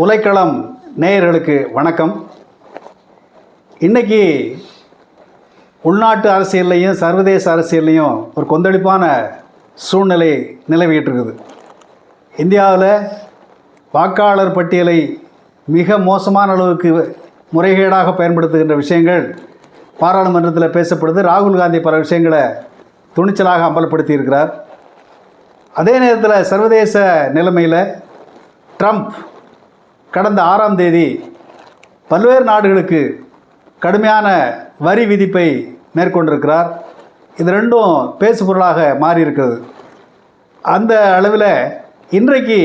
உலைக்களம் நேயர்களுக்கு வணக்கம். இன்னைக்கு உள்நாட்டு அரசியல்லையும் சர்வதேச அரசியல்லையும் ஒரு கொந்தளிப்பான சூழ்நிலை நிலவிட்டு இருக்குது இந்தியாவில் வாக்காளர் பட்டியலை மிக மோசமான அளவுக்கு முறைகேடாக பயன்படுத்துகின்ற விஷயங்கள் பாராளுமன்றத்தில் பேசப்படுது. ராகுல் காந்தி பல விஷயங்களை துணிச்சலாக அம்பலப்படுத்தி இருக்கிறார் அதே நேரத்தில் சர்வதேச நிலைமையில் ட்ரம்ப் கடந்த ஆறாம் தேதி பல்வேறு நாடுகளுக்கு கடுமையான வரி விதிப்பை மேற்கொண்டிருக்கிறார். இது ரெண்டும் பேசு பொருளாக அந்த அளவில் இன்றைக்கு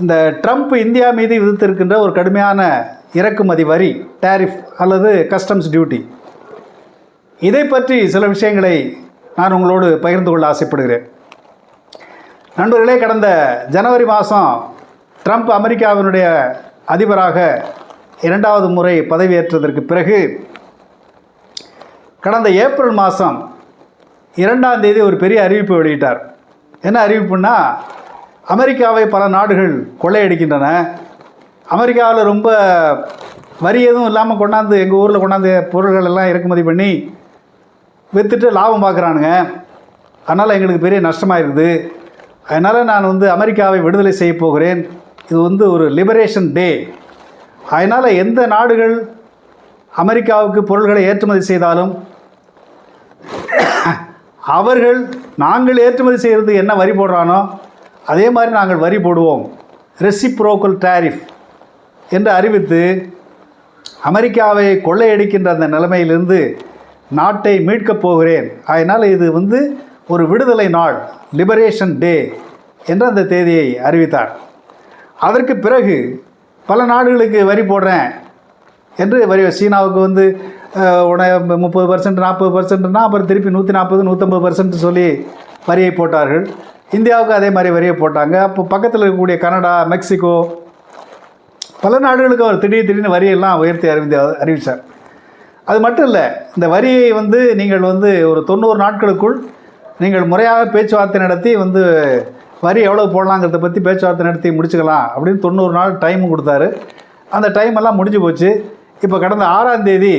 இந்த ட்ரம்ப் இந்தியா மீது விதித்திருக்கின்ற ஒரு கடுமையான இறக்குமதி வரி டேரிஃப் அல்லது கஸ்டம்ஸ் டியூட்டி இதை பற்றி சில விஷயங்களை நான் உங்களோடு பகிர்ந்து கொள்ள ஆசைப்படுகிறேன். நண்பர்களே கடந்த ஜனவரி மாதம் ட்ரம்ப் அமெரிக்காவினுடைய அதிபராக இரண்டாவது முறை பதவியேற்றதற்கு பிறகு கடந்த ஏப்ரல் மாதம் இரண்டாம் தேதி ஒரு பெரிய அறிவிப்பு வெளியிட்டார். என்ன அறிவிப்புன்னா அமெரிக்காவை பல நாடுகள் கொள்ளையடிக்கின்றன. அமெரிக்காவில் ரொம்ப வரி எதுவும் இல்லாமல் கொண்டாந்து எங்கள் ஊரில் கொண்டாந்து பொருள்கள் எல்லாம் இறக்குமதி பண்ணி விற்றுட்டு லாபம் பார்க்குறானுங்க அதனால் எங்களுக்கு பெரிய நஷ்டமாக இருக்குது அதனால் நான் வந்து அமெரிக்காவை விடுதலை செய்ய போகிறேன். இது வந்து ஒரு லிபரேஷன் டே அதனால் எந்த நாடுகள் அமெரிக்காவுக்கு பொருள்களை ஏற்றுமதி செய்தாலும் அவர்கள் நாங்கள் ஏற்றுமதி செய்கிறது என்ன வரி போடுறானோ அதே மாதிரி நாங்கள் வரி போடுவோம். ரெசிப்ரோக்கல் டேரிஃப் என்று அறிவித்து அமெரிக்காவை கொள்ளையடிக்கின்ற அந்த நிலைமையிலிருந்து நாட்டை மீட்கப் போகிறேன். அதனால் இது வந்து ஒரு விடுதலை நாள் லிபரேஷன் டே என்ற அந்த தேதியை அறிவித்தார். அதற்கு பிறகு பல நாடுகளுக்கு வரி போடுறேன் என்று வரி சீனாவுக்கு வந்து உடனே முப்பது பர்சன்ட் நாற்பது பர்சன்ட்னா அப்புறம் திருப்பி நூற்றி நாற்பது நூற்றம்பது பர்சன்ட் சொல்லி வரியை போட்டார்கள். இந்தியாவுக்கு அதே மாதிரி வரியை போட்டாங்க. அப்போ பக்கத்தில் இருக்கக்கூடிய கனடா மெக்சிகோ பல நாடுகளுக்கு அவர் திடீர் திடீர்னு வரியெல்லாம் உயர்த்தி அறிவித்து அறிவித்தார் அது மட்டும் இல்லை இந்த வரியை வந்து நீங்கள் வந்து ஒரு தொண்ணூறு நாட்களுக்குள் நீங்கள் முறையாக பேச்சுவார்த்தை நடத்தி வந்து வரி எவ்வளோ போடலாங்கிறத பற்றி பேச்சுவார்த்தை நடத்தி முடிச்சுக்கலாம் அப்படின்னு தொண்ணூறு நாள் டைம் கொடுத்தாரு. அந்த டைம் எல்லாம் முடிஞ்சு போச்சு. இப்போ கடந்த ஆறாம் தேதி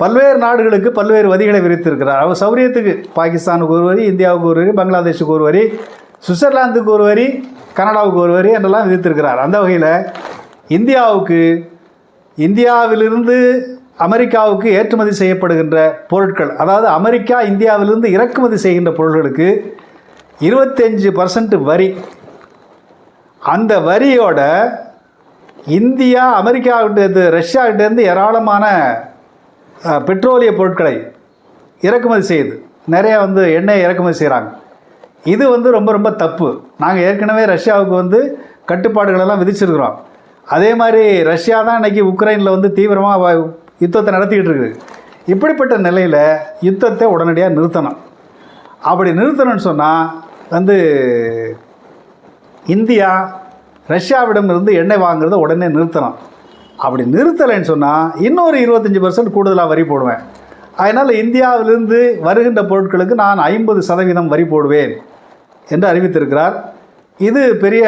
பல்வேறு நாடுகளுக்கு பல்வேறு வரிகளை விரித்திருக்கிறார். அவர் சௌரியத்துக்கு பாகிஸ்தானுக்கு ஒரு வரி இந்தியாவுக்கு ஒரு வரி பங்களாதேஷுக்கு ஒரு வரி சுவிட்சர்லாந்துக்கு ஒரு வரி கனடாவுக்கு ஒரு வரி என்றெல்லாம் விதித்திருக்கிறார். அந்த வகையில் இந்தியாவுக்கு இந்தியாவிலிருந்து அமெரிக்காவுக்கு ஏற்றுமதி செய்யப்படுகின்ற பொருட்கள் அதாவது அமெரிக்கா இந்தியாவிலிருந்து இறக்குமதி செய்கின்ற பொருட்களுக்கு இருபத்தஞ்சு பர்சன்ட் வரி. அந்த வரியோட இந்தியா அமெரிக்காவிட்டேருந்து ரஷ்யாவிட்டேருந்து ஏராளமான பெட்ரோலிய பொருட்களை இறக்குமதி செய்யுது. நிறையா வந்து எண்ணெய் இறக்குமதி செய்கிறாங்க இது வந்து ரொம்ப ரொம்ப தப்பு. நாங்கள் ஏற்கனவே ரஷ்யாவுக்கு வந்து கட்டுப்பாடுகளெல்லாம் விதிச்சிருக்கிறோம். அதே மாதிரி ரஷ்யா தான் இன்றைக்கி உக்ரைனில் வந்து தீவிரமாக யுத்தத்தை நடத்திக்கிட்டு இருக்குது. இப்படிப்பட்ட நிலையில் யுத்தத்தை உடனடியாக நிறுத்தணும். அப்படி நிறுத்தணும்னு சொன்னால் வந்து இந்தியா ரஷ்யாவிடமிருந்து எண்ணெய் வாங்குறதை உடனே நிறுத்தணும் அப்படி நிறுத்தலைன்னு சொன்னால் இன்னொரு இருபத்தஞ்சி பர்சன்ட் கூடுதலாக வரி போடுவேன். அதனால் இந்தியாவிலிருந்து வருகின்ற பொருட்களுக்கு நான் ஐம்பது சதவீதம் வரி போடுவேன் என்று அறிவித்திருக்கிறார். இது பெரிய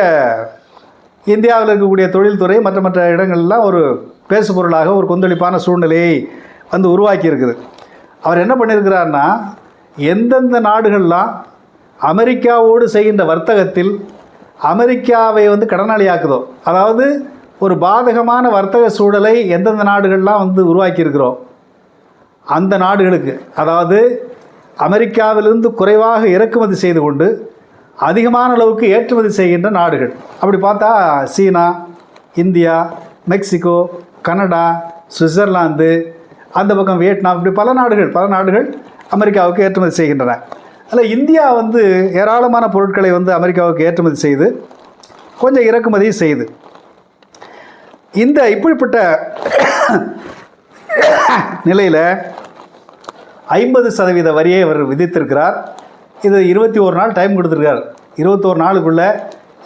இந்தியாவில் இருக்கக்கூடிய தொழில்துறை மற்ற மற்ற இடங்கள்லாம் ஒரு பேசு பொருளாக ஒரு கொந்தளிப்பான சூழ்நிலையை வந்து உருவாக்கி இருக்குது அவர் என்ன பண்ணியிருக்கிறார்னா எந்தெந்த நாடுகள்லாம் அமெரிக்காவோடு செய்கின்ற வர்த்தகத்தில் அமெரிக்காவை வந்து கடனாளியாக்குதோ அதாவது ஒரு பாதகமான வர்த்தக சூழலை எந்தெந்த நாடுகள்லாம் வந்து உருவாக்கியிருக்கிறோம் அந்த நாடுகளுக்கு அதாவது அமெரிக்காவிலிருந்து குறைவாக இறக்குமதி செய்து கொண்டு அதிகமான அளவுக்கு ஏற்றுமதி செய்கின்ற நாடுகள். அப்படி பார்த்தா China India Mexico Canada Switzerland அந்த பக்கம் வியட்நாம் இப்படி பல நாடுகள் பல நாடுகள் அமெரிக்காவுக்கு ஏற்றுமதி செய்கின்றன. அதில் இந்தியா வந்து ஏராளமான பொருட்களை வந்து அமெரிக்காவுக்கு ஏற்றுமதி செய்து கொஞ்சம் இறக்குமதியும் செய்யுது இந்த இப்படிப்பட்ட நிலையில் ஐம்பது சதவீத வரியை அவர் விதித்திருக்கிறார். இது இருபத்தி ஒரு நாள் டைம் கொடுத்துருக்கார். இருபத்தோரு நாளுக்குள்ளே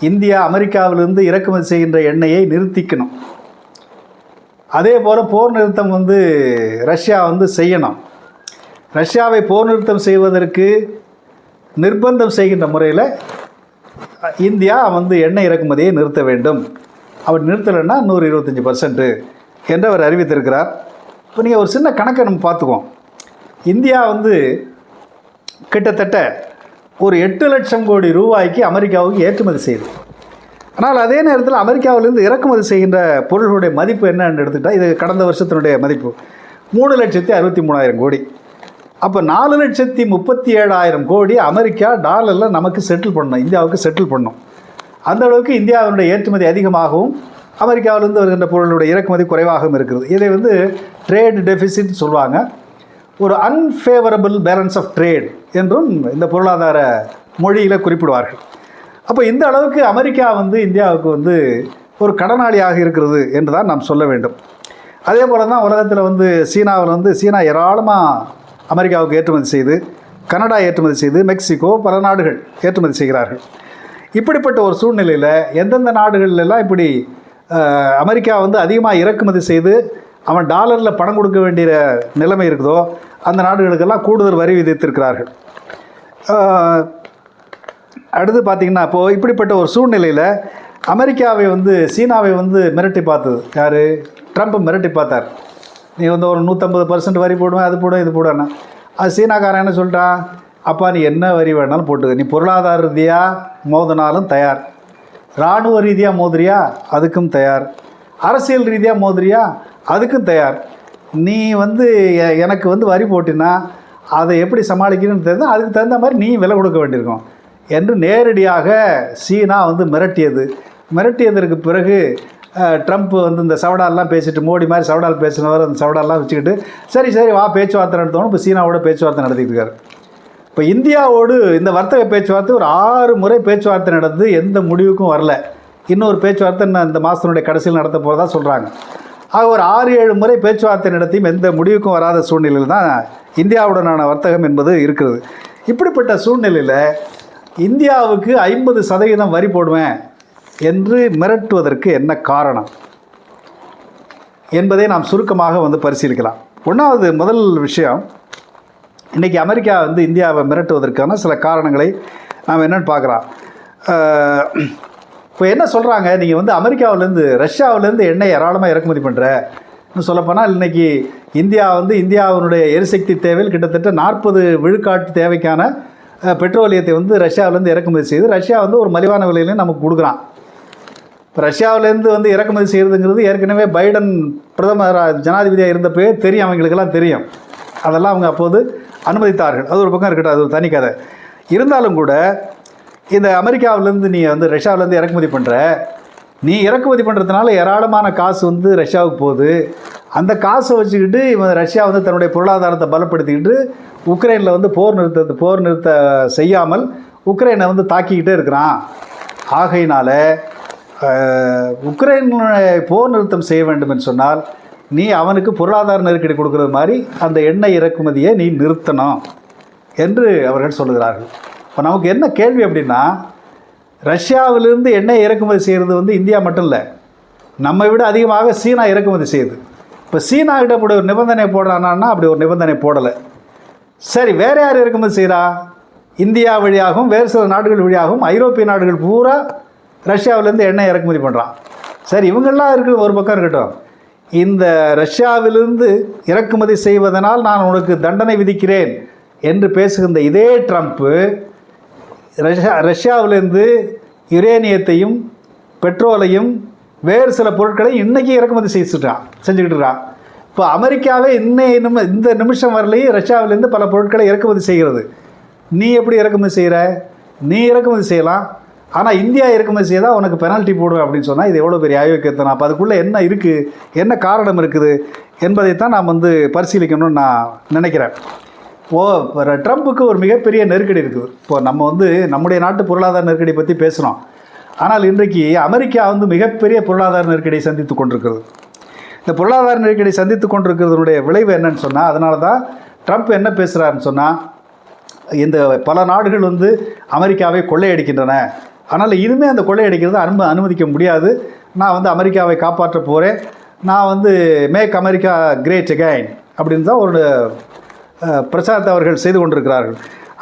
இந்தியா அமெரிக்காவிலிருந்து இறக்குமதி செய்கின்ற எண்ணெயை நிறுத்திக்கணும். அதே போல் போர் நிறுத்தம் வந்து ரஷ்யா வந்து செய்யணும். ரஷ்யாவை போர் நிறுத்தம் செய்வதற்கு நிர்பந்தம் செய்கின்ற முறையில் இந்தியா வந்து எண்ணெய் இறக்குமதியை நிறுத்த வேண்டும். அவர் நிறுத்தலைன்னா நூறு இருபத்தஞ்சி பர்சன்ட்டு என்று அவர் அறிவித்திருக்கிறார். இப்போ நீங்கள் ஒரு சின்ன கணக்கை நம்ம பார்த்துக்குவோம். இந்தியா வந்து கிட்டத்தட்ட ஒரு எட்டு லட்சம் கோடி ரூபாய்க்கு அமெரிக்காவுக்கு ஏற்றுமதி செய்யுது. ஆனால் அதே நேரத்தில் அமெரிக்காவிலிருந்து இறக்குமதி செய்கின்ற பொருள்களுடைய மதிப்பு என்னன்னு எடுத்துக்கிட்டால் இது கடந்த வருஷத்தினுடைய மதிப்பு. மூணு லட்சத்தி அறுபத்தி மூணாயிரம் கோடி. அப்போ நாலு லட்சத்தி முப்பத்தி ஏழாயிரம் கோடி அமெரிக்கா டாலரில் நமக்கு செட்டில் பண்ணணும். இந்தியாவுக்கு செட்டில் பண்ணும் அந்த அளவுக்கு இந்தியாவினுடைய ஏற்றுமதி அதிகமாகவும் அமெரிக்காவிலிருந்து வருகின்ற பொருளுடைய இறக்குமதி குறைவாகவும் இருக்கிறது. இதை வந்து ட்ரேட் டெஃபிசிட் சொல்லுவாங்க. ஒரு அன்ஃபேவரபிள் பேலன்ஸ் ஆஃப் ட்ரேட் என்றும் இந்த பொருளாதார மொழியில் குறிப்பிடுவார்கள். அப்போ இந்த அளவுக்கு அமெரிக்கா வந்து இந்தியாவுக்கு வந்து ஒரு கடனாளியாக இருக்கிறது என்று தான் நாம் சொல்ல வேண்டும். அதே போல தான் உலகத்தில் வந்து சீனாவில் வந்து சீனா ஏராளமாக அமெரிக்காவுக்கு ஏற்றுமதி செய்து கனடா ஏற்றுமதி செய்து மெக்சிகோ பல நாடுகள் ஏற்றுமதி செய்கிறார்கள். இப்படிப்பட்ட ஒரு சூழ்நிலையில் எந்தெந்த நாடுகள்லாம் இப்படி அமெரிக்கா வந்து அதிகமாக இறக்குமதி செய்து அவன் டாலரில் பணம் கொடுக்க வேண்டிய நிலைமை இருக்குதோ அந்த நாடுகளுக்கெல்லாம் கூடுதல் வரி விதித்திருக்கிறார்கள். அடுத்து பார்த்தீங்கன்னா இப்போது இப்படிப்பட்ட ஒரு சூழ்நிலையில் அமெரிக்காவை வந்து சீனாவை வந்து மிரட்டி பார்த்தது யார்? ட்ரம்ப் மிரட்டி பார்த்தார். நீ வந்து ஒரு நூற்றம்பது பர்சன்ட் வரி போடுவேன் அது போடுவேன் இது போடுவேன்னா அது சீனாக்காரன் என்ன சொல்லிட்டான் அப்பா நீ என்ன வரி வேணாலும் போட்டுக்க. நீ பொருளாதார ரீதியாக மோதினாலும் தயார். இராணுவ ரீதியாக மோதுறியா? அதுக்கும் தயார். அரசியல் ரீதியாக மோதுறியா? அதுக்கும் தயார். நீ வந்து எ- எனக்கு வந்து வரி போட்டினா அதை எப்படி சமாளிக்கணும்னு தெரிஞ்சு அதுக்கு தகுந்த மாதிரி நீ விலை கொடுக்க வேண்டியிருக்கும். என்று நேரடியாக சீனா வந்து மிரட்டியது. மிரட்டியதற்கு பிறகு ட்ரம்ப் வந்து இந்த சவடாலெலாம் பேசிட்டு மோடி மாதிரி சவடால் பேசினவர் அந்த சவடாலெலாம் வச்சுக்கிட்டு சரி சரி வா பேச்சுவார்த்தை நடத்தணும் இப்போ சீனாவோட பேச்சுவார்த்தை நடத்திட்டு இருக்காரு. இப்போ இந்தியாவோடு இந்த வர்த்தக பேச்சுவார்த்தை ஒரு ஆறு முறை பேச்சுவார்த்தை நடந்து எந்த முடிவுக்கும் வரல. இன்னொரு பேச்சுவார்த்தை இந்த மாதத்தினுடைய கடைசியில் நடத்த போகிறதா சொல்கிறாங்க ஆக ஒரு ஆறு ஏழு முறை பேச்சுவார்த்தை நடத்தியும் எந்த முடிவுக்கும் வராத சூழ்நிலையில் தான் இந்தியாவுடனான வர்த்தகம் என்பது இருக்கிறது. இப்படிப்பட்ட சூழ்நிலையில் இந்தியாவுக்கு ஐம்பது சதவீதம் வரி போடுவேன். என்று மிரட்டுவதற்கு என்ன காரணம் என்பதை நாம் சுருக்கமாக வந்து பரிசீலிக்கலாம். ஒன்றாவது முதல் விஷயம் இன்றைக்கி அமெரிக்கா வந்து இந்தியாவை மிரட்டுவதற்கான சில காரணங்களை நாம் என்னென்னு பார்க்குறோம் இப்போ என்ன சொல்கிறாங்க நீங்கள் வந்து அமெரிக்காவிலேருந்து ரஷ்யாவிலேருந்து எண்ணெய் ஏராளமாக இறக்குமதி பண்ணுற இன்னும் சொல்லப்போனால் இன்றைக்கி இந்தியா வந்து இந்தியாவினுடைய எரிசக்தி தேவையில் கிட்டத்தட்ட நாற்பது விழுக்காட்டு தேவைக்கான பெட்ரோலியத்தை வந்து ரஷ்யாவிலேருந்து இறக்குமதி செய்து ரஷ்யா வந்து ஒரு மலிவான விலையிலையும் நமக்கு கொடுக்குறான். இப்போ ரஷ்யாவிலேருந்து வந்து இறக்குமதி செய்கிறதுங்கிறது ஏற்கனவே பைடன் பிரதமர் ஜனாதிபதியாக இருந்தப்பவே தெரியும் அவங்களுக்கெல்லாம் தெரியும். அதெல்லாம் அவங்க அப்போது அனுமதித்தார்கள். அது ஒரு பக்கம் இருக்கட்டும் அது ஒரு தனி கதை. இருந்தாலும் கூட இந்த அமெரிக்காவிலேருந்து நீ வந்து ரஷ்யாவிலேருந்து இறக்குமதி பண்ணுற நீ இறக்குமதி பண்ணுறதுனால ஏராளமான காசு வந்து ரஷ்யாவுக்கு போகுது. அந்த காசை வச்சுக்கிட்டு இவன் ரஷ்யா வந்து தன்னுடைய பொருளாதாரத்தை பலப்படுத்திக்கிட்டு உக்ரைனில் வந்து போர் நிறுத்த போர் நிறுத்த செய்யாமல் உக்ரைனை வந்து தாக்கிக்கிட்டே இருக்கிறான். ஆகையினால் உக்ரைன் போர் நிறுத்தம் செய்ய வேண்டும் என்று சொன்னால் நீ அவனுக்கு பொருளாதார நெருக்கடி கொடுக்கறது மாதிரி அந்த எண்ணெய் இறக்குமதியை நீ நிறுத்தணும் என்று அவர்கள் சொல்லுகிறார்கள். இப்போ நமக்கு என்ன கேள்வி அப்படின்னா ரஷ்யாவிலிருந்து எண்ணெய் இறக்குமதி செய்கிறது வந்து இந்தியா மட்டும் இல்லை நம்மை விட அதிகமாக சீனா இறக்குமதி செய்யுது. இப்போ சீனா கிட்ட அப்படி ஒரு நிபந்தனை போடுறானா அப்படி ஒரு நிபந்தனை போடலை. சரி வேறு யார் இறக்குமதி செய்கிறா இந்தியா வழியாகவும் வேறு சில நாடுகள் வழியாகவும் ஐரோப்பிய நாடுகள் பூரா ரஷ்யாவிலேருந்து எண்ணெய் இறக்குமதி பண்ணுறான் சரி இவங்கெல்லாம் இருக்குது ஒரு பக்கம் இருக்கட்டும். இந்த ரஷ்யாவிலிருந்து இறக்குமதி செய்வதனால் நான் உனக்கு தண்டனை விதிக்கிறேன் என்று பேசுகின்ற இதே ட்ரம்ப்பு ரஷ்யா ரஷ்யாவிலேருந்து யுரேனியத்தையும் பெட்ரோலையும் வேறு சில பொருட்களை இன்றைக்கி இறக்குமதி செய்துட்டான் செஞ்சுக்கிட்டுறான் இப்போ அமெரிக்காவே இன்னைய நிமி இந்த நிமிஷம் வரலையும் ரஷ்யாவிலேருந்து பல பொருட்களை இறக்குமதி செய்கிறது. நீ எப்படி இறக்குமதி செய்கிற நீ இறக்குமதி செய்யலாம். ஆனால் இந்தியா இறக்குமதி தான் உனக்கு பெனால்ட்டி போடுவேன் அப்படின்னு சொன்னால் இது எவ்வளோ பெரிய ஆயோக்கியத்தனம் அப்போ அதுக்குள்ளே என்ன இருக்குது என்ன காரணம் இருக்குது? என்பதைத்தான் நாம் வந்து பரிசீலிக்கணும்னு நான் நினைக்கிறேன். ஓ ட்ரம்ப்புக்கு ஒரு மிகப்பெரிய நெருக்கடி இருக்குது. இப்போ நம்ம வந்து நம்முடைய நாட்டு பொருளாதார நெருக்கடி பற்றி பேசுகிறோம் ஆனால் இன்றைக்கு அமெரிக்கா வந்து மிகப்பெரிய பொருளாதார நெருக்கடியை சந்தித்து கொண்டிருக்கிறது. இந்த பொருளாதார நெருக்கடி சந்தித்து கொண்டிருக்கிறதுனுடைய விளைவு என்னன்னு சொன்னால் அதனால தான் ட்ரம்ப் என்ன பேசுகிறாருன்னு சொன்னால் இந்த பல நாடுகள் வந்து அமெரிக்காவை கொள்ளையடிக்கின்றன. ஆனால் இனிமே அந்த கொள்ளையடிக்கிறது அனும அனுமதிக்க முடியாது. நான் வந்து அமெரிக்காவை காப்பாற்ற போகிறேன் நான் வந்து மேக் அமெரிக்கா கிரேட் அகைன் அப்படின்னு தான் ஒரு பிரசாத் அவர்கள் செய்து கொண்டிருக்கிறார்கள்.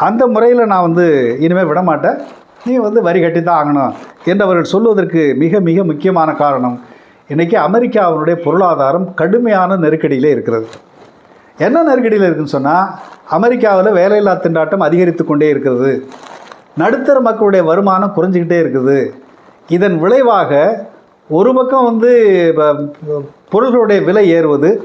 அந்த முறையில் நான் வந்து இனிமேல் விடமாட்டேன் நீ வந்து வரி கட்டி தான் ஆகணும் என்று அவர்கள் சொல்வதற்கு மிக மிக முக்கியமான காரணம் இன்றைக்கி அமெரிக்காவினுடைய பொருளாதாரம் கடுமையான நெருக்கடியிலே இருக்கிறது. என்ன நெருக்கடியில் இருக்குன்னு சொன்னால் அமெரிக்காவில் வேலையில்லா திண்டாட்டம் அதிகரித்து கொண்டே இருக்கிறது. நடுத்தர மக்களுடைய வருமானம் குறைஞ்சிக்கிட்டே இருக்குது. இதன் விளைவாக ஒரு பக்கம் வந்து ப- பொருள்களுடைய விலை ஏறுவது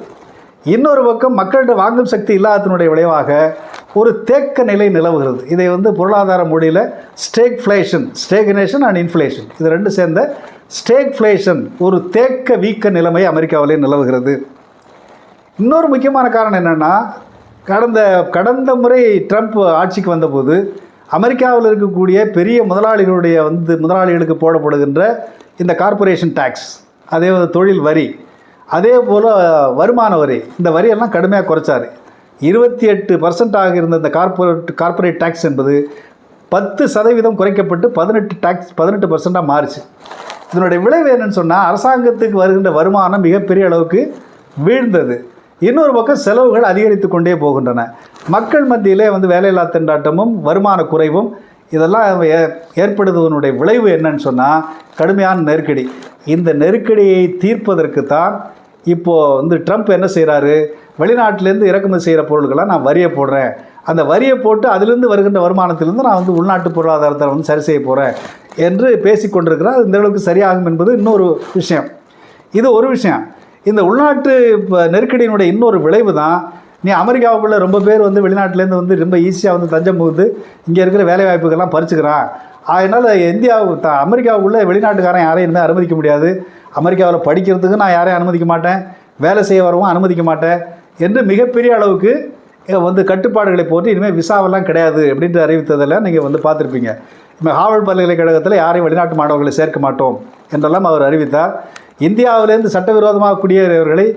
இன்னொரு பக்கம் மக்கள்கிட்ட வாங்கும் சக்தி இல்லாததனுடைய விளைவாக ஒரு தேக்க நிலை நிலவுகிறது. இதை வந்து பொருளாதார மொழியில் ஸ்டேக்ஃப்ளேஷன் ஸ்டேக்னேஷன் அண்ட் இன்ஃப்ளேஷன். இது ரெண்டு சேர்ந்த ஸ்டேக்ஃப்ளேஷன் ஒரு தேக்க வீக்க நிலைமை அமெரிக்காவிலே நிலவுகிறது. இன்னொரு முக்கியமான காரணம் என்னென்னா கடந்த கடந்த முறை ட்ரம்ப் ஆட்சிக்கு வந்தபோது அமெரிக்காவில் இருக்கக்கூடிய பெரிய முதலாளிகளுடைய வந்து முதலாளிகளுக்கு போடப்படுகின்ற இந்த கார்ப்பரேஷன் டேக்ஸ் அதே தொழில் வரி அதே போல் வருமான வரி இந்த வரியெல்லாம் கடுமையாக குறைச்சார். இருபத்தி எட்டு பர்சன்டாக இருந்த இந்த கார்ப்பரேட் கார்ப்பரேட் டேக்ஸ் என்பது பத்து சதவீதம் குறைக்கப்பட்டு பதினெட்டு டேக்ஸ் பதினெட்டு பர்சண்ட்டாக மாறுச்சு. இதனுடைய விளைவு என்னன்னு சொன்னால் அரசாங்கத்துக்கு வருகின்ற வருமானம் மிகப்பெரிய அளவுக்கு வீழ்ந்தது. இன்னொரு பக்கம் செலவுகள் அதிகரித்து கொண்டே போகின்றன. மக்கள் மத்தியிலே வந்து வேலையில்லா திண்டாட்டமும் வருமான குறைவும் இதெல்லாம் ஏ- ஏற்படுவதனுடைய விளைவு என்னன்னு சொன்னால் கடுமையான நெருக்கடி. இந்த நெருக்கடியை தீர்ப்பதற்கு தான் இப்போது வந்து ட்ரம்ப் என்ன செய்கிறாரு வெளிநாட்டிலேருந்து இறக்குமதி செய்கிற பொருட்களை நான் வரியை போடுறேன். அந்த வரியை போட்டு அதிலிருந்து வருகின்ற வருமானத்திலிருந்து நான் வந்து உள்நாட்டு பொருளாதாரத்தை வந்து சரி செய்ய போகிறேன் என்று பேசிக்கொண்டிருக்கிறார் இந்த அளவுக்கு சரியாகும் என்பது இன்னொரு விஷயம். இது ஒரு விஷயம். இந்த உள்நாட்டு இப்போ நெருக்கடியினுடைய இன்னொரு விளைவு தான் நீ அமெரிக்காவுக்குள்ளே ரொம்ப பேர் வந்து வெளிநாட்டிலேருந்து வந்து ரொம்ப ஈஸியாக வந்து தஞ்சம் போகுது இங்கே இருக்கிற வேலை வாய்ப்புகள்லாம் பறிச்சுக்கிறான். அதனால் இந்தியாவு த அமெரிக்காவுக்குள்ளே வெளிநாட்டுக்காரன் யாரையும் இனிமேல் அனுமதிக்க முடியாது. அமெரிக்காவில் படிக்கிறதுக்கு நான் யாரையும் அனுமதிக்க மாட்டேன். வேலை செய்ய வரவும் அனுமதிக்க மாட்டேன் என்று மிகப்பெரிய அளவுக்கு வந்து கட்டுப்பாடுகளை போட்டு இனிமேல் விசாவெல்லாம் கிடையாது அப்படின்ட்டு அறிவித்ததெல்லாம் நீங்கள் வந்து பார்த்துருப்பீங்க. இப்போ ஹார்வர்ட் பல்கலைக்கழகத்தில் யாரையும் வெளிநாட்டு மாணவர்களை சேர்க்க மாட்டோம் என்றெல்லாம் அவர் அறிவித்தார். இந்தியாவிலேருந்து சட்டவிரோதமாக குடியேறியவர்களை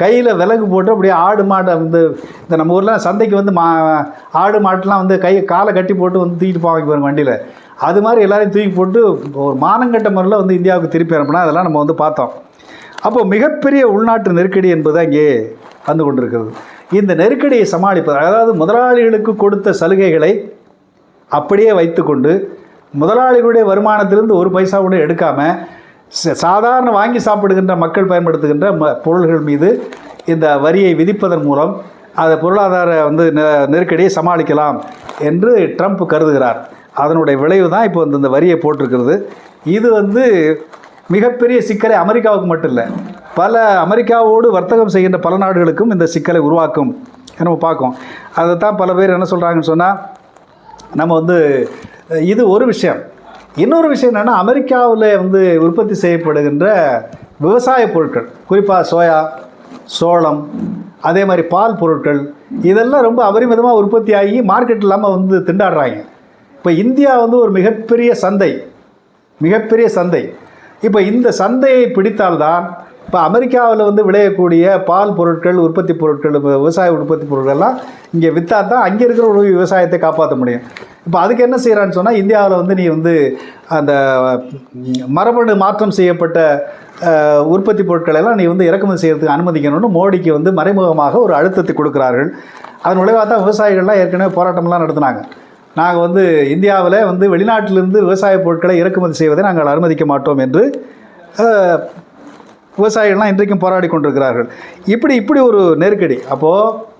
கையில் விலகு போட்டு அப்படியே ஆடு மாடு வந்து இந்த நம்ம ஊரில் சந்தைக்கு வந்து மா ஆடு மாட்டெலாம் வந்து கை காலை கட்டி போட்டு வந்து தூக்கிட்டு போவாங்க பாருங்க வண்டியில். அது மாதிரி எல்லாரையும் தூக்கி போட்டு ஒரு மானங்கட்ட முறையில் வந்து இந்தியாவுக்கு திருப்பி அனுப்பினா அதெல்லாம் நம்ம வந்து பார்த்தோம். அப்போ மிகப்பெரிய உள்நாட்டு நெருக்கடி என்பது அங்கே வந்து கொண்டிருக்கிறது. இந்த நெருக்கடியை சமாளிப்பது அதாவது முதலாளிகளுக்கு கொடுத்த சலுகைகளை அப்படியே வைத்துக்கொண்டு முதலாளிகளுடைய வருமானத்திலிருந்து ஒரு பைசா கூட எடுக்காமல் சாதாரண வாங்கி சாப்பிடுகின்ற மக்கள் பயன்படுத்துகின்ற ம பொருள்கள் மீது இந்த வரியை விதிப்பதன் மூலம் அதை பொருளாதார வந்து நெ- நெருக்கடியை சமாளிக்கலாம் என்று ட்ரம்ப் கருதுகிறார். அதனுடைய விளைவு தான் இப்போ இந்த இந்த வரியை போட்டிருக்கிறது. இது வந்து மிகப்பெரிய சிக்கலை அமெரிக்காவுக்கு மட்டும் இல்லை பல அமெரிக்காவோடு வர்த்தகம் செய்கின்ற பல நாடுகளுக்கும் இந்த சிக்கலை உருவாக்கும் நம்ம பார்க்கோம். அதை தான் பல பேர் என்ன சொல்கிறாங்கன்னு சொன்னால் நம்ம வந்து இது ஒரு விஷயம். இன்னொரு விஷயம் என்னென்னா அமெரிக்காவில் வந்து உற்பத்தி செய்யப்படுகின்ற விவசாய பொருட்கள் குறிப்பாக சோயா சோளம் அதே மாதிரி பால் பொருட்கள் இதெல்லாம் ரொம்ப அபரிமிதமாக உற்பத்தி ஆகி மார்க்கெட் இல்லாமல் வந்து திண்டாடுறாங்க. இப்போ இந்தியா வந்து ஒரு மிகப்பெரிய சந்தை மிகப்பெரிய சந்தை. இப்போ இந்த சந்தையை பிடித்தால்தான் இப்போ அமெரிக்காவில் வந்து விளையக்கூடிய பால் பொருட்கள் உற்பத்தி பொருட்கள் விவசாய உற்பத்தி பொருட்கள்லாம் இங்கே விற்றா தான் அங்கே இருக்கிற ஒரு விவசாயத்தை காப்பாற்ற முடியும். இப்போ அதுக்கு என்ன செய்கிறான்னு சொன்னால் இந்தியாவில் வந்து நீ வந்து அந்த மரபணு மாற்றம் செய்யப்பட்ட உற்பத்தி பொருட்களை எல்லாம் நீ வந்து இறக்குமதி செய்கிறதுக்கு அனுமதிக்கணும்னு மோடிக்கு வந்து மறைமுகமாக ஒரு அழுத்தத்தை கொடுக்கிறார்கள். அதன் விளைவாக தான் விவசாயிகள்லாம் ஏற்கனவே போராட்டம்லாம் நடத்தினாங்க. நாங்கள் வந்து இந்தியாவில் வந்து வெளிநாட்டிலிருந்து விவசாய பொருட்களை இறக்குமதி செய்வதை நாங்கள் அனுமதிக்க மாட்டோம் என்று விவசாயிகள்லாம் இன்றைக்கும் போராடி கொண்டிருக்கிறார்கள். இப்படி இப்படி ஒரு நெருக்கடி. அப்போது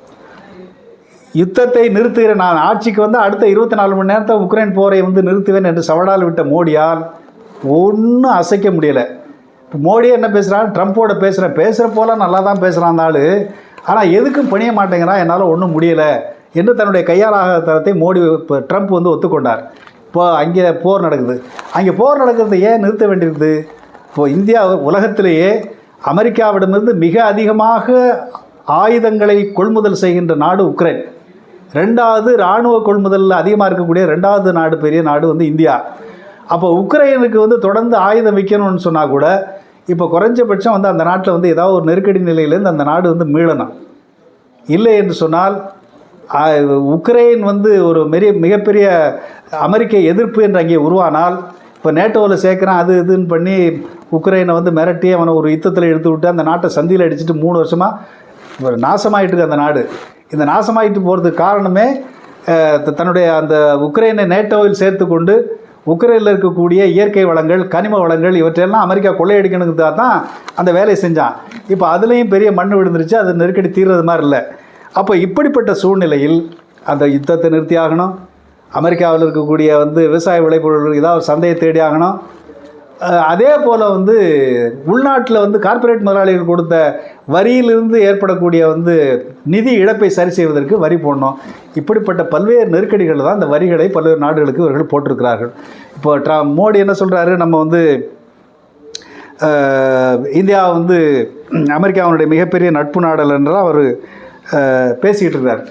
யுத்தத்தை நிறுத்துகிற நான் ஆட்சிக்கு வந்து அடுத்த இருபத்தி நாலு மணி நேரத்தை உக்ரைன் போரை வந்து நிறுத்துவேன் என்று சவடால் விட்ட மோடியால் ஒன்றும் அசைக்க முடியலை. இப்போ மோடியை என்ன பேசுகிறான் ட்ரம்ப்போட பேசுகிறேன் பேசுகிற போல நல்லா தான் பேசுகிறான் நாள் ஆள். ஆனால் எதுக்கும் பணிய மாட்டேங்கிறான் என்னால் ஒன்றும் முடியலை என்று தன்னுடைய கையாளாக தரத்தை மோடி இப்போ ட்ரம்ப் வந்து ஒத்துக்கொண்டார். இப்போ அங்கே போர் நடக்குது. அங்கே போர் நடக்கிறதை ஏன் நிறுத்த வேண்டியிருக்குது இப்போ இந்தியா உலகத்திலேயே அமெரிக்காவிடமிருந்து மிக அதிகமாக ஆயுதங்களை கொள்முதல் செய்கின்ற நாடு உக்ரைன். ரெண்டாவது இராணுவ கொள்முதலில் அதிகமாக இருக்கக்கூடிய ரெண்டாவது நாடு பெரிய நாடு வந்து இந்தியா. அப்போ உக்ரைனுக்கு வந்து தொடர்ந்து ஆயுதம் விற்கணும்னு சொன்னால் கூட இப்போ குறைஞ்சபட்சம் வந்து அந்த நாட்டில் வந்து ஏதாவது ஒரு நெருக்கடி நிலையிலேருந்து அந்த நாடு வந்து மீளணும் இல்லை என்று சொன்னால் உக்ரைன் வந்து ஒரு பெரிய மிகப்பெரிய அமெரிக்க எதிர்ப்பு என்று அங்கே உருவானால் இப்போ நேட்டோவில் சேர்க்குறான் அது இதுன்னு பண்ணி உக்ரைனை வந்து மிரட்டி அவனை ஒரு யுத்தத்தில் எடுத்து விட்டு அந்த நாட்டை சந்தியில் அடிச்சுட்டு மூணு வருஷமாக நாசமாயிட்டு இருக்கு அந்த நாடு. இந்த நாசமாயிட்டு போகிறதுக்கு காரணமே த- தன்னுடைய அந்த உக்ரைனை நேட்டோவில் சேர்த்து கொண்டு உக்ரைனில் இருக்கக்கூடிய இயற்கை வளங்கள் கனிம வளங்கள் இவற்றையெல்லாம் அமெரிக்கா கொள்ளையடிக்கணுங்கிறதா தான் அந்த வேலையை செஞ்சான். இப்போ அதுலேயும் பெரிய மண் விழுந்துருச்சு அது நெருக்கடி தீர்றது மாதிரி இல்லை. அப்போ இப்படிப்பட்ட சூழ்நிலையில் அந்த யுத்தத்தை நிறுத்தி ஆகணும் அமெரிக்காவில் இருக்கக்கூடிய வந்து விவசாய விளைபொருள் ஏதாவது ஒரு சந்தையை தேடி ஆகணும்? அதே போல் வந்து உள்நாட்டில் வந்து கார்ப்பரேட் முதலாளிகள் கொடுத்த வரியிலிருந்து ஏற்படக்கூடிய வந்து நிதி இழப்பை சரி செய்வதற்கு வரி போடணும். இப்படிப்பட்ட பல்வேறு நெருக்கடிகள் தான் இந்த வரிகளை பல்வேறு நாடுகளுக்கு இவர்கள் போட்டிருக்கிறார்கள். இப்போ ட்ரா மோடி என்ன சொல்கிறாரு நம்ம வந்து இந்தியா வந்து அமெரிக்காவினுடைய மிகப்பெரிய நட்பு நாடல் என்றால் அவர் பேசிக்கிட்டு இருக்கிறார்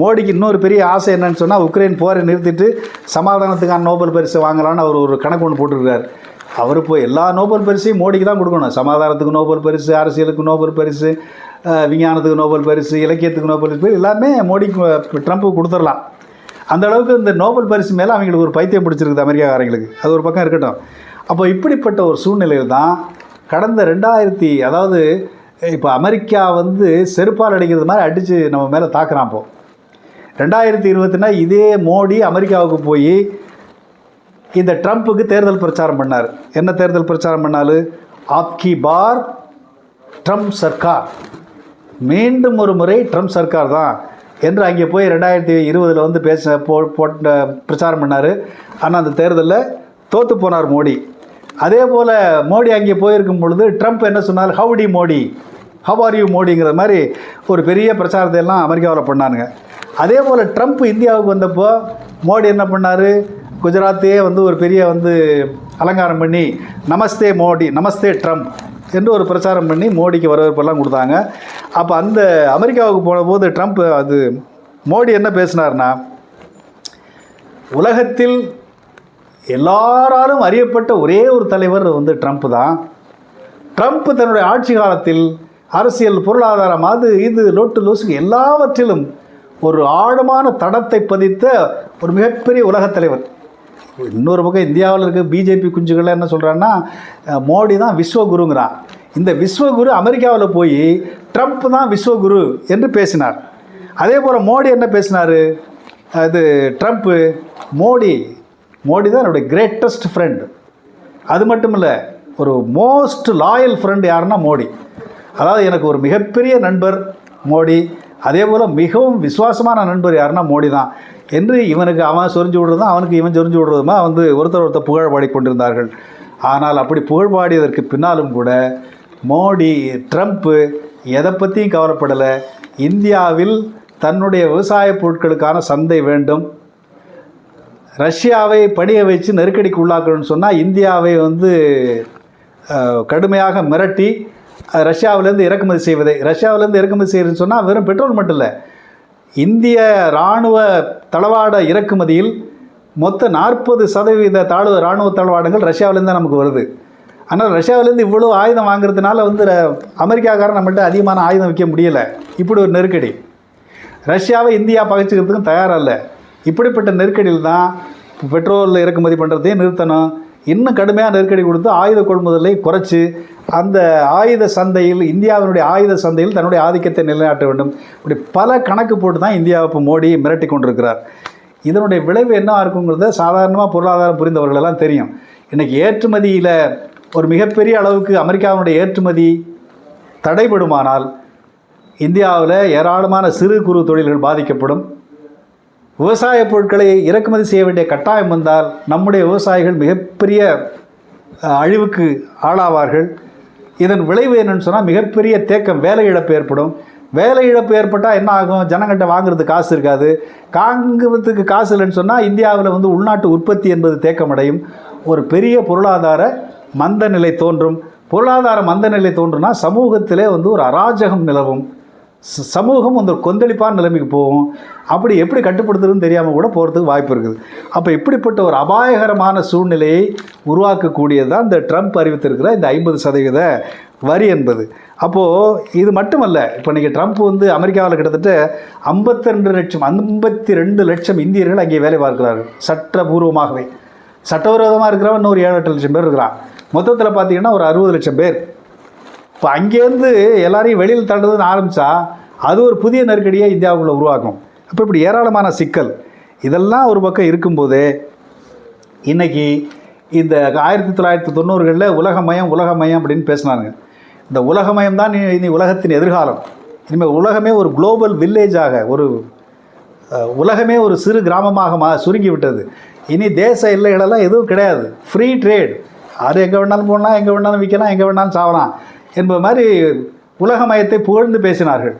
மோடிக்கு இன்னொரு பெரிய ஆசை என்னன்னு சொன்னால் உக்ரைன் போரை நிறுத்திட்டு சமாதானத்துக்கான நோபல் பரிசு வாங்கலாம்னு அவர் ஒரு கணக்கு ஒன்று போட்டிருக்கிறார். அவர் இப்போ எல்லா நோபல் பரிசையும் மோடிக்கு தான் கொடுக்கணும். சமாதானத்துக்கு நோபல் பரிசு அரசியலுக்கு நோபல் பரிசு விஞ்ஞானத்துக்கு நோபல் பரிசு இலக்கியத்துக்கு நோபல் பரிசு எல்லாமே மோடிக்கு ட்ரம்ப்புக்கு கொடுத்துடலாம். அந்த அளவுக்கு இந்த நோபல் பரிசு மேலே அவங்களுக்கு ஒரு பைத்தியம் பிடிச்சிருக்குது அமெரிக்காக்காரங்களுக்கு. அது ஒரு பக்கம் இருக்கட்டும். அப்போ இப்படிப்பட்ட ஒரு சூழ்நிலையில் தான் கடந்த ரெண்டாயிரத்தி அதாவது இப்போ அமெரிக்கா வந்து செருப்பால் அடிக்கிறது மாதிரி அடித்து நம்ம மேலே தாக்குறான் இப்போ. ரெண்டாயிரத்தி இருபத்தினா இதே மோடி அமெரிக்காவுக்கு போய் இந்த ட்ரம்ப்புக்கு தேர்தல் பிரச்சாரம் பண்ணார். என்ன தேர்தல் பிரச்சாரம் பண்ணாரு? ஆப்கி பார் ட்ரம்ப் சர்க்கார். மீண்டும் ஒரு முறை ட்ரம்ப் சர்க்கார் தான் என்று அங்கே போய் ரெண்டாயிரத்தி இருபதில் வந்து பேச போ போட்ட பிரச்சாரம் பண்ணார். ஆனால் அந்த தேர்தலில் தோற்று போனார் மோடி. அதே போல் மோடி அங்கே போயிருக்கும் பொழுது ட்ரம்ப் என்ன சொன்னார்? Howdy Modi? How are you மோடிங்கிற மாதிரி ஒரு பெரிய பிரச்சாரத்தை எல்லாம் அமெரிக்காவில் பண்ணானுங்க. அதே போல் ட்ரம்ப் இந்தியாவுக்கு வந்தப்போ மோடி என்ன பண்ணார்? குஜராத்தையே வந்து ஒரு பெரிய வந்து அலங்காரம் பண்ணி நமஸ்தே மோடி நமஸ்தே ட்ரம்ப் என்று ஒரு பிரச்சாரம் பண்ணி மோடிக்கு வரவேற்பெல்லாம் கொடுத்தாங்க. அப்போ அந்த அமெரிக்காவுக்கு போனபோது ட்ரம்ப் அது மோடி என்ன பேசினார்னா உலகத்தில் எல்லாராலும் அறியப்பட்ட ஒரே ஒரு தலைவர் வந்து ட்ரம்ப் தான். ட்ரம்ப் தன்னுடைய ஆட்சி காலத்தில் அரசியல் பொருளாதாரம் அது இது லோட்டு லோசுக்கு எல்லாவற்றிலும் ஒரு ஆழமான தடத்தை பதித்த ஒரு மிகப்பெரிய உலகத் தலைவர். இன்னொரு பக்கம் இந்தியாவில் இருக்க பிஜேபி குஞ்சுகள் என்ன சொல்கிறான்னா மோடி தான் விஸ்வகுருங்கிறான். இந்த விஸ்வகுரு அமெரிக்காவில் போய் ட்ரம்ப் தான் விஸ்வகுரு என்று பேசினார். அதே போல் மோடி என்ன பேசினார்? அது ட்ரம்ப்பு மோடி மோடி தான் என்னுடைய கிரேட்டஸ்ட் ஃப்ரெண்டு அது மட்டும் இல்லை ஒரு மோஸ்ட் லாயல் ஃப்ரெண்டு யாருன்னா மோடி. அதாவது எனக்கு ஒரு மிகப்பெரிய நண்பர் மோடி. அதே போல் மிகவும் விசுவாசமான நண்பர் யாருன்னா மோடி தான். என்று இவனுக்கு அவன் சொரிஞ்சு விடுறதும் அவனுக்கு இவன் சொரிஞ்சு விடுறதுமா? வந்து ஒருத்தர் ஒருத்தர் புகழ் பாடிக்கொண்டிருந்தார்கள். ஆனால் அப்படி புகழ் பாடியதற்கு பின்னாலும் கூட மோடி ட்ரம்ப்பு எதை பற்றியும் கவலைப்படலை. இந்தியாவில் தன்னுடைய விவசாய பொருட்களுக்கான சந்தை வேண்டும். ரஷ்யாவை பணிய வச்சு நெருக்கடிக்கு உள்ளாக்கணும்னு சொன்னால் இந்தியாவை வந்து கடுமையாக மிரட்டி ரஷ்யாவிலேருந்து இறக்குமதி செய்வதை ரஷ்யாவிலேருந்து இறக்குமதி செய்யறதுன்னு சொன்னால் வெறும் பெட்ரோல் மட்டும் இல்லை. இந்திய இராணுவ தளவாட இறக்குமதியில் மொத்த நாற்பது சதவீத தாழ்வு இராணுவ தளவாடங்கள் ரஷ்யாவிலேருந்து தான் நமக்கு வருது. ஆனால் ரஷ்யாவிலேருந்து இவ்வளோ ஆயுதம் வாங்குறதுனால வந்து அமெரிக்காக்காரன் நம்மள்ட்ட அதிகமான ஆயுதம் விற்க முடியலை. இப்படி ஒரு நெருக்கடி. ரஷ்யாவை இந்தியா பகைச்சிக்கிறதுக்கும் தயாராக இல்லை இப்படிப்பட்ட நெருக்கடியில் தான் பெட்ரோலில் பெட்ரோல் இறக்குமதி பண்ணுறதையும் நிறுத்தணும். இன்னும் கடுமையாக நெருக்கடி கொடுத்து ஆயுத கொள்முதலை குறைச்சி அந்த ஆயுத சந்தையில் இந்தியாவினுடைய ஆயுத சந்தையில் தன்னுடைய ஆதிக்கத்தை நிலைநாட்ட வேண்டும். இப்படி பல கணக்கு போட்டு தான் இந்தியாவை இப்போ மோடி மிரட்டி கொண்டிருக்கிறார். இதனுடைய விளைவு என்ன இருக்குங்கிறத சாதாரணமாக பொருளாதாரம் புரிந்தவர்களெல்லாம் தெரியும். இன்றைக்கி ஏற்றுமதியில் ஒரு மிகப்பெரிய அளவுக்கு அமெரிக்காவினுடைய ஏற்றுமதி தடைபடுமானால் இந்தியாவில் ஏராளமான சிறு குறு தொழில்கள் பாதிக்கப்படும். விவசாய பொருட்களை இறக்குமதி செய்ய வேண்டிய கட்டாயம் வந்தால் நம்முடைய விவசாயிகள் மிகப்பெரிய அழிவுக்கு ஆளாவார்கள். இதன் விளைவு என்னன்னு சொன்னால் மிகப்பெரிய தேக்கம் வேலை இழப்பு ஏற்படும். வேலை இழப்பு ஏற்பட்டால் என்ன ஆகும்? ஜனங்கள்கிட்ட வாங்குறதுக்கு காசு இருக்காது. காங்குறதுக்கு காசு இல்லைன்னு சொன்னால் இந்தியாவில் வந்து உள்நாட்டு உற்பத்தி என்பது தேக்கமடையும். ஒரு பெரிய பொருளாதார மந்த நிலை தோன்றும். பொருளாதார மந்த நிலை தோன்றுனா சமூகத்திலே வந்து ஒரு அராஜகம் நிலவும். சமூகம் அந்த கொந்தளிப்பான நிலைமைக்கு போகும். அப்படி எப்படி கட்டுப்படுத்துறதுன்னு தெரியாமல் கூட போகிறதுக்கு வாய்ப்பு இருக்குது. அப்போ இப்படிப்பட்ட ஒரு அபாயகரமான சூழ்நிலையை உருவாக்கக்கூடியது தான் இந்த ட்ரம்ப் அறிவித்திருக்கிற இந்த ஐம்பது சதவீத வரி என்பது. அப்போது இது மட்டுமல்ல இப்போ இன்றைக்கி ட்ரம்ப் வந்து அமெரிக்காவில் கிட்டத்தட்ட 52 லட்சம் ஐம்பத்தி ரெண்டு லட்சம் இந்தியர்கள் அங்கே வேலை பார்க்கிறார்கள் சட்டபூர்வமாகவே. சட்டவிரோதமாக இருக்கிறவன் இன்னொரு ஏழு எட்டு லட்சம் பேர் இருக்கிறான். மொத்தத்தில் பார்த்தீங்கன்னா ஒரு அறுபது லட்சம் பேர். இப்போ அங்கேருந்து எல்லாரையும் வெளியில் தள்ளுறதுன்னு ஆரம்பித்தா அது ஒரு புதிய நெருக்கடியை இந்தியாவுக்குள்ளே உருவாக்கும் அப்போ இப்படி ஏராளமான சிக்கல். இதெல்லாம் ஒரு பக்கம் இருக்கும்போது இன்றைக்கி இந்த ஆயிரத்தி தொள்ளாயிரத்தி தொண்ணூறுகளில் உலகமயம் உலகமயம் அப்படின்னு பேசினாங்க இந்த உலகமயம் தான் இனி இனி உலகத்தின் எதிர்காலம். இனிமேல் உலகமே ஒரு குளோபல் வில்லேஜாக ஒரு உலகமே ஒரு சிறு கிராமமாக மா சுருங்கி விட்டது இனி தேச எல்லைகளெல்லாம் எதுவும் கிடையாது. ஃப்ரீ ட்ரேட் அது எங்கே வேணாலும் போனால் எங்கே வேணாலும் விற்கலாம் எங்கே வேணாலும் சாவலாம். என்பது மாதிரி உலகமயத்தை புகழ்ந்து பேசினார்கள்.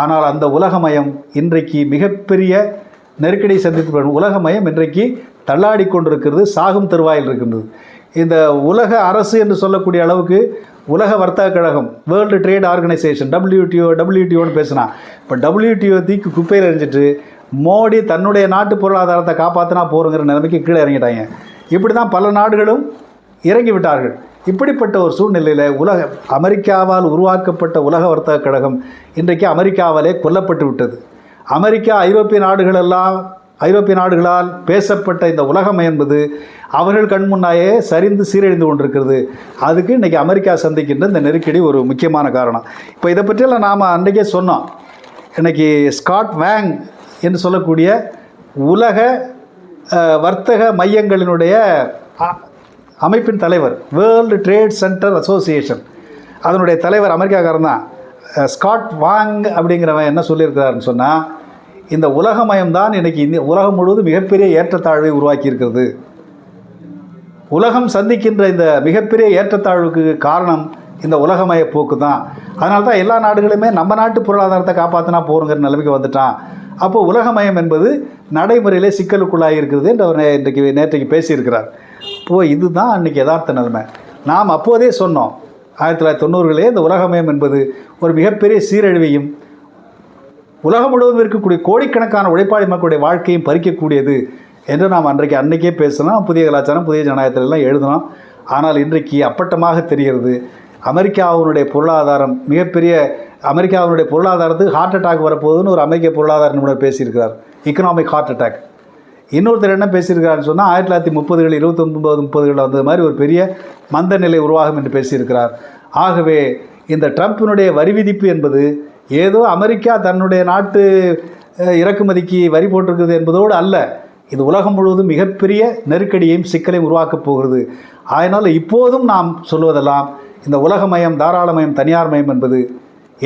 ஆனால் அந்த உலகமயம் இன்றைக்கு மிகப்பெரிய நெருக்கடி சந்தித்து உலகமயம் இன்றைக்கு தள்ளாடி கொண்டிருக்கிறது சாகும் தருவாயில் இருக்கின்றது. இந்த உலக அரசு என்று சொல்லக்கூடிய அளவுக்கு உலக வர்த்தக கழகம் வேர்ல்டு ட்ரேட் ஆர்கனைசேஷன் டபிள்யூடிஓ டபிள்யூடிஓன்னு பேசினா இப்போ டபிள்யூடிஓ தீக்கு குப்பையில் எரிஞ்சிட்டு மோடி தன்னுடைய நாட்டு பொருளாதாரத்தை காப்பாற்றினா போகிறோங்கிற நிலைமைக்கு கீழே இறங்கிட்டாங்க. இப்படி தான் பல நாடுகளும் இறங்கி விட்டார்கள் இப்படிப்பட்ட ஒரு சூழ்நிலையில் உலக அமெரிக்காவால் உருவாக்கப்பட்ட உலக வர்த்தக கழகம் இன்றைக்கு அமெரிக்காவாலே கொல்லப்பட்டு விட்டது. அமெரிக்கா ஐரோப்பிய நாடுகளெல்லாம் ஐரோப்பிய நாடுகளால் பேசப்பட்ட இந்த உலகம் என்பது அவர்கள் கண் முன்னாயே சரிந்து சீரழிந்து கொண்டிருக்கிறது. அதுக்கு இன்றைக்கி அமெரிக்கா சந்திக்கின்ற இந்த நெருக்கடி ஒரு முக்கியமான காரணம். இப்போ இதை பற்றியெல்லாம் நாம் அன்றைக்கே சொன்னோம். இன்றைக்கி ஸ்காட் வேங் என்று சொல்லக்கூடிய உலக வர்த்தக மையங்களினுடைய அமைப்பின் தலைவர் வேர்ல்டு ட்ரேட் சென்டர் அசோசியேஷன் அதனுடைய தலைவர் அமெரிக்காக்காரன் தான். ஸ்காட் வாங் அப்படிங்கிறவன் என்ன சொல்லியிருக்கிறாருன்னு சொன்னால் இந்த உலகமயம் தான் இன்றைக்கி இந்த உலகம் முழுவதும் மிகப்பெரிய ஏற்றத்தாழ்வை உருவாக்கி இருக்கிறது உலகம் சந்திக்கின்ற இந்த மிகப்பெரிய ஏற்றத்தாழ்வுக்கு காரணம் இந்த உலகமய போக்கு தான். அதனால தான் எல்லா நாடுகளுமே நம்ம நாட்டு பொருளாதாரத்தை காப்பாற்றினா போகிறோங்கிற நிலைமைக்கு வந்துட்டான். அப்போது உலகமயம் என்பது நடைமுறையிலே சிக்கலுக்குள்ளாகி இருக்கிறது என்று அவர் இன்றைக்கு நேற்றைக்கு பேசியிருக்கிறார். இப்போது இதுதான் அன்றைக்கி யதார்த்த நிலைமை. நாம் அப்போதே சொன்னோம் ஆயிரத்தி தொள்ளாயிரத்தி தொண்ணூறுகளே இந்த உலகமயம் என்பது ஒரு மிகப்பெரிய சீரழிவையும் உலகம் முழுவதும் இருக்கக்கூடிய கோடிக்கணக்கான உழைப்பாளி மக்களுடைய வாழ்க்கையும் பறிக்கக்கூடியது என்று நாம் அன்றைக்கு அன்றைக்கே பேசினோம். புதிய கலாச்சாரம் புதிய ஜனநாயகத்திலெல்லாம் எழுதினோம். ஆனால் இன்றைக்கு அப்பட்டமாக தெரிகிறது அமெரிக்காவினுடைய பொருளாதாரம் மிகப்பெரிய அமெரிக்காவினுடைய பொருளாதாரத்துக்கு ஹார்ட் அட்டாக் வரப்போகுதுன்னு ஒரு அமெரிக்க பொருளாதார நிபுணர் பேசியிருக்கிறார். எக்கனாமிக் ஹார்ட் அட்டாக் இன்னொருத்தர் என்ன பேசியிருக்காருன்னு சொன்னால் ஆயிரத்தி தொள்ளாயிரத்தி முப்பதுகள் இருபத்தொன்பது முப்பதுகளில் வந்தது மாதிரி ஒரு பெரிய மந்த நிலை உருவாகும் என்று பேசியிருக்கிறார். ஆகவே இந்த ட்ரம்ப்பினுடைய வரி விதிப்பு என்பது ஏதோ அமெரிக்கா தன்னுடைய நாட்டு இறக்குமதிக்கு வரி போட்டிருக்கிறது என்பதோடு அல்ல. இது உலகம் முழுவதும் மிகப்பெரிய நெருக்கடியையும் சிக்கலையும் உருவாக்கப் போகிறது. அதனால் இப்போதும் நாம் சொல்வதெல்லாம் இந்த உலகமயம் தாராளமயம் தனியார் மயம் என்பது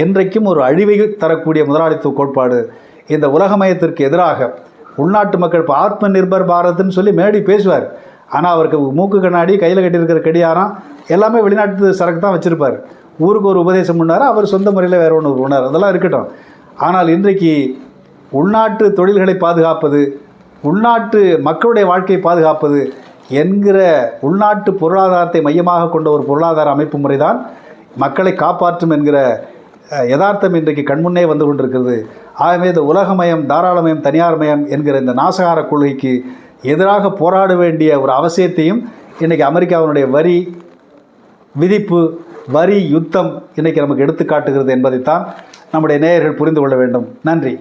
என்றைக்கும் ஒரு அழிவை தரக்கூடிய முதலாளித்துவ கோட்பாடு. இந்த உலகமயத்திற்கு எதிராக உள்நாட்டு மக்கள் இப்போ ஆத்ம நிர்பர் பாரத்னு சொல்லி மேடி பேசுவார். ஆனால் அவருக்கு மூக்கு கண்ணாடி கையில் கட்டியிருக்கிற கடியாரம் எல்லாமே வெளிநாட்டு சரக்கு தான் வச்சுருப்பார். ஊருக்கு ஒரு உபதேசம் பண்ணார்? அவர் சொந்த முறையில் வேறு ஒன்று பண்ணார். அதெல்லாம் இருக்கட்டும். ஆனால் இன்றைக்கு உள்நாட்டு தொழில்களை பாதுகாப்பது உள்நாட்டு மக்களுடைய வாழ்க்கையை பாதுகாப்பது என்கிற உள்நாட்டு பொருளாதாரத்தை மையமாக கொண்ட ஒரு பொருளாதார அமைப்பு முறைதான். மக்களை காப்பாற்றும் என்கிற யதார்த்தம் இன்றைக்கு கண்முன்னே வந்து கொண்டிருக்கிறது. ஆகவே இந்த உலகமயம் தாராளமயம் தனியார்மயம் என்கிற இந்த நாசகார கொள்கைக்கு எதிராக போராட வேண்டிய ஒரு அவசியத்தையும் இன்றைக்கி அமெரிக்காவினுடைய வரி விதிப்பு வரி யுத்தம் இன்றைக்கி நமக்கு எடுத்து காட்டுகிறது என்பதைத்தான் நம்முடைய நேயர்கள் புரிந்து கொள்ள வேண்டும். நன்றி.